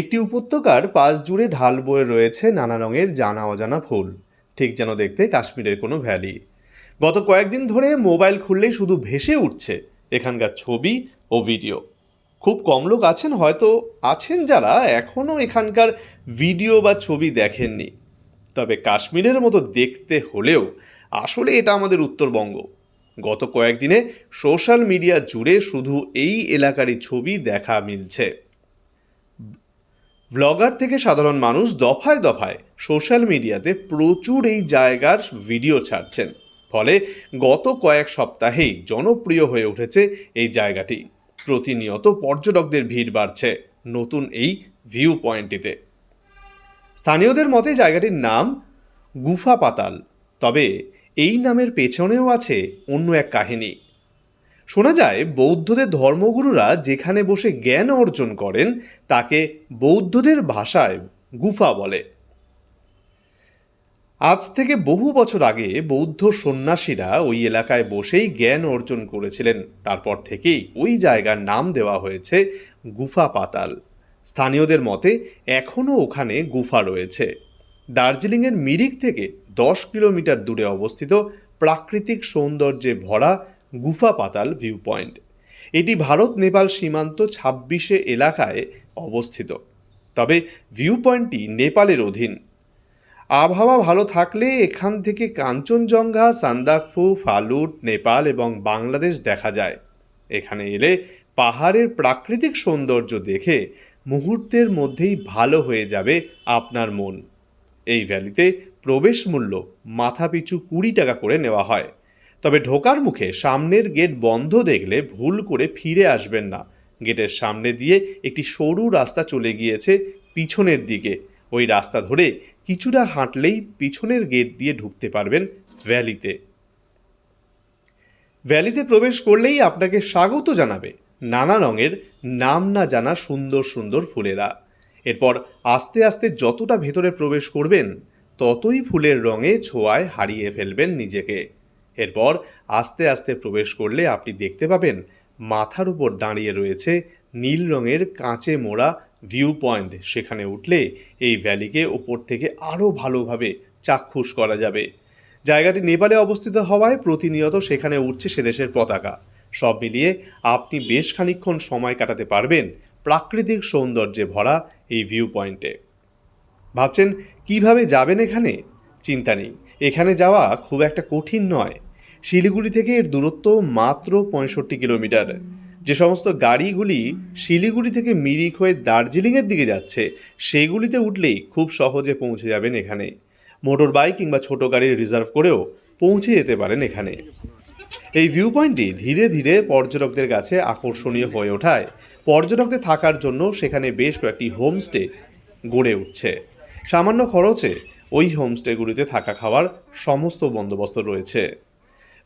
একটি উপত্যকার পাশ জুড়ে ঢাল বয়ে রয়েছে নানা রঙের জানা অজানা ফুল, ঠিক যেন দেখতে কাশ্মীরের কোনো ভ্যালি। গত কয়েকদিন ধরে মোবাইল খুললেই শুধু ভেসে উঠছে এখানকার ছবি ও ভিডিও। খুব কম লোক আছেন, হয়তো আছেন যারা এখনও এখানকার ভিডিও বা ছবি দেখেননি। তবে কাশ্মীরের মতো দেখতে হলেও আসলে এটা আমাদের উত্তরবঙ্গ। গত কয়েকদিনে সোশ্যাল মিডিয়া জুড়ে শুধু এই এলাকারই ছবি দেখা মিলছে। ব্লগার থেকে সাধারণ মানুষ দফায় দফায় সোশ্যাল মিডিয়াতে প্রচুর এই জায়গার ভিডিও ছাড়ছেন। ফলে গত কয়েক সপ্তাহেই জনপ্রিয় হয়ে উঠেছে এই জায়গাটি। প্রতিনিয়ত পর্যটকদের ভিড় বাড়ছে নতুন এই ভিউ পয়েন্টটিতে স্থানীয়দের মতে জায়গাটির নাম গুফা পাতাল। তবে এই নামের পেছনেও আছে অন্য এক কাহিনী। শোনা যায়, বৌদ্ধদের ধর্মগুরুরা যেখানে বসে জ্ঞান অর্জন করেন, তাকে বৌদ্ধদের ভাষায় গুফা বলে। আজ থেকে বহু বছর আগে বৌদ্ধ সন্ন্যাসীরা ওই এলাকায় বসেই জ্ঞান অর্জন করেছিলেন। তারপর থেকেই ওই জায়গার নাম দেওয়া হয়েছে গুফা পাতাল। স্থানীয়দের মতে, এখনও ওখানে গুফা রয়েছে। দার্জিলিংয়ের মিরিক থেকে দশ কিলোমিটার দূরে অবস্থিত প্রাকৃতিক সৌন্দর্যে ভরা গুফা পাতাল ভিউ পয়েন্ট এটি ভারত, নেপাল সীমান্ত ছাব্বিশে এলাকায় অবস্থিত। তবে ভিউ পয়েন্টটি নেপালের অধীন। আবহাওয়া ভালো থাকলে এখান থেকে কাঞ্চনজঙ্ঘা, সান্দাকফু, ফালুট, নেপাল এবং বাংলাদেশ দেখা যায়। এখানে এলে পাহাড়ের প্রাকৃতিক সৌন্দর্য দেখে মুহূর্তের মধ্যেই ভালো হয়ে যাবে আপনার মন। এই ভ্যালিতে প্রবেশ মূল্য মাথাপিছু কুড়ি টাকা করে নেওয়া হয়। তবে ঢোকার মুখে সামনের গেট বন্ধ দেখলে ভুল করে ফিরে আসবেন না। গেটের সামনে দিয়ে একটি সরু রাস্তা চলে গিয়েছে পিছনের দিকে। ওই রাস্তা ধরে কিছুটা হাঁটলেই পিছনের গেট দিয়ে ঢুকতে পারবেন ভ্যালিতে। ভ্যালিতে প্রবেশ করলেই আপনাকে স্বাগত জানাবে। নানা রঙের, নাম না জানা সুন্দর সুন্দর ফুলেরা। এরপর আস্তে আস্তে যতটা ভেতরে প্রবেশ করবেন, ততই ফুলের রঙে ছোঁয়ায় হারিয়ে ফেলবেন নিজেকে। এরপর আস্তে আস্তে প্রবেশ করলে আপনি দেখতে পাবেন মাথার উপর দাঁড়িয়ে রয়েছে নীল রঙের কাঁচে মোড়া ভিউ পয়েন্ট। সেখানে উঠলে এই ভ্যালিকে ওপর থেকে আরও ভালোভাবে চাক্ষুষ করা যাবে। জায়গাটি নেপালে অবস্থিত হওয়ায় প্রতিনিয়ত সেখানে উঠছে সে দেশের পতাকা। সব মিলিয়ে আপনি বেশ খানিকক্ষণ সময় কাটাতে পারবেন প্রাকৃতিক সৌন্দর্যে ভরা এই ভিউ পয়েন্টে। ভাবছেন, কীভাবে যাবেন এখানে? চিন্তা নেই। এখানে যাওয়া খুব একটা কঠিন নয়। শিলিগুড়ি থেকে এর দূরত্ব মাত্র পঁয়ষট্টি কিলোমিটার। যে সমস্ত গাড়িগুলি শিলিগুড়ি থেকে মিরিক হয়ে দার্জিলিংয়ের দিকে যাচ্ছে সেগুলিতে উঠলেই খুব সহজে পৌঁছে যাবেন এখানে। মোটর বাইক কিংবা ছোট গাড়ি রিজার্ভ করেও পৌঁছে যেতে পারেন এখানে। এই ভিউ পয়েন্টটি ধীরে ধীরে পর্যটকদের কাছে আকর্ষণীয় হয়ে ওঠায়। পর্যটকদের থাকার জন্য সেখানে বেশ কয়েকটি হোমস্টে গড়ে উঠছে। সামান্য খরচে ওই হোমস্টেগুলিতে থাকা খাওয়ার সমস্ত বন্দোবস্ত রয়েছে।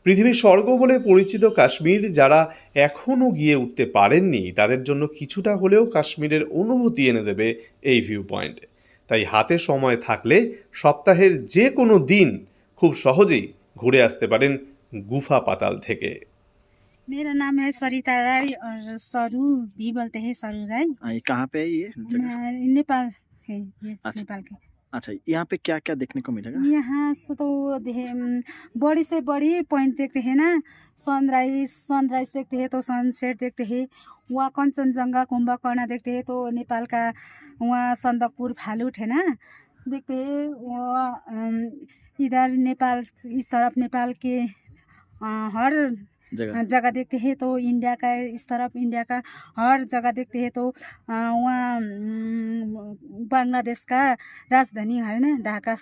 পৃথিবীর স্বর্গ বলে পরিচিত কাশ্মীর যারা এখনও গিয়ে উঠতে পারেননি তাদের জন্য কিছুটা হলেও কাশ্মীরের অনুভূতি এনে দেবে এই ভিউ পয়েন্ট তাই হাতে সময় থাকলে সপ্তাহের যে কোনো দিন খুব সহজেই ঘুরে আসতে পারেন গুফা পাতাল থেকে मेरा नाम है सरिता राय और सरू भी बोलते हैं सरू राय हाँ, ये कहाँ पे है ये जगह मैं नेपाल है ये अच्छा। नेपाल के अच्छा यहाँ पे क्या क्या देखने को मिलेगा? यहाँ तो बड़ी से बड़ी पॉइंट देखते हैं ना। सनराइज सनराइज देखते हैं तो सनसेट देखते हैं। वहाँ देखते हैं तो नेपाल का वहाँ सन्दकपुर फालूट है ना। देखते हैं वहाँ इधर नेपाल इस तरफ नेपाल के हर जगह। जगह देखते हैं तो इंडिया का इस तरफ इंडिया का हर जगह देखते हैं तो वहाँ अम, बांग्लादेश का राजधानी है ना ढाका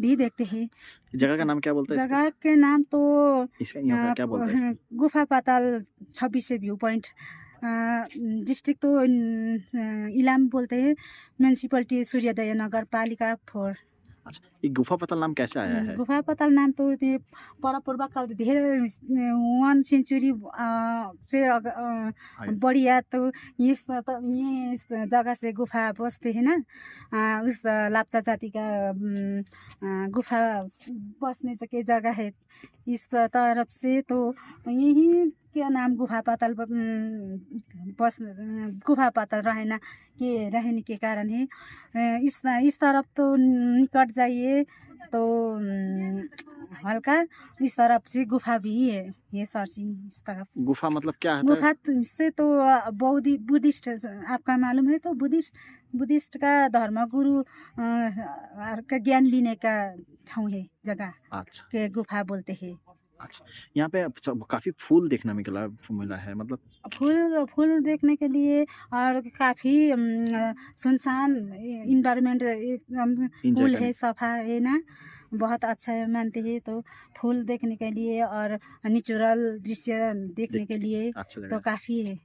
भी देखते हैं। जगह का नाम क्या बोलते हैं जगह के नाम तो क्या बोलते हैं? गुफा पाताल छब्बीस व्यू पॉइंट डिस्ट्रिक्ट तो इलाम बोलते हैं म्यूनसिपलिटी सूर्योदय नगर पालिका फोर। अच्छा गुफा पतल नाम कैसे आया है गुफा पतल नाम तो त्यो परपूर्व काल धेरै वान सेन्चुरी से बढिया त यस यस जग्गा चाहिँ गुफा बस्थे होइन उस लाप्चा जातिका गुफा बस्ने चाहिँ केही जग्गा है यस तरफ से त यही क्या नाम गुफा पाताल बस गुफा पाताल रहना के रहने के कारण है? इस इस तरफ़ तो निकट जाइए तो हल्का इस तरफ़ से गुफा भी है ये सर जी इस तरफ़। गुफा मतलब क्या है? गुफा से तो बौद्धि बुद्धिस्ट आपका मालूम है तो बुद्धिस्ट बुद्धिस्ट का धर्म गुरु का ज्ञान लेने का ठाउँ है जगह अच्छा। के गुफा बोलते हैं। अच्छा यहाँ पे काफ़ी फूल देखने में मिला मिला है मतलब फूल फूल देखने के लिए और काफ़ी सुनसान इन्वायरमेंट फूल है सफ़ा है ना? बहुत अच्छा है मानते हैं तो फूल देखने के लिए और नेचुरल दृश्य देखने के लिए। अच्छा तो काफ़ी है।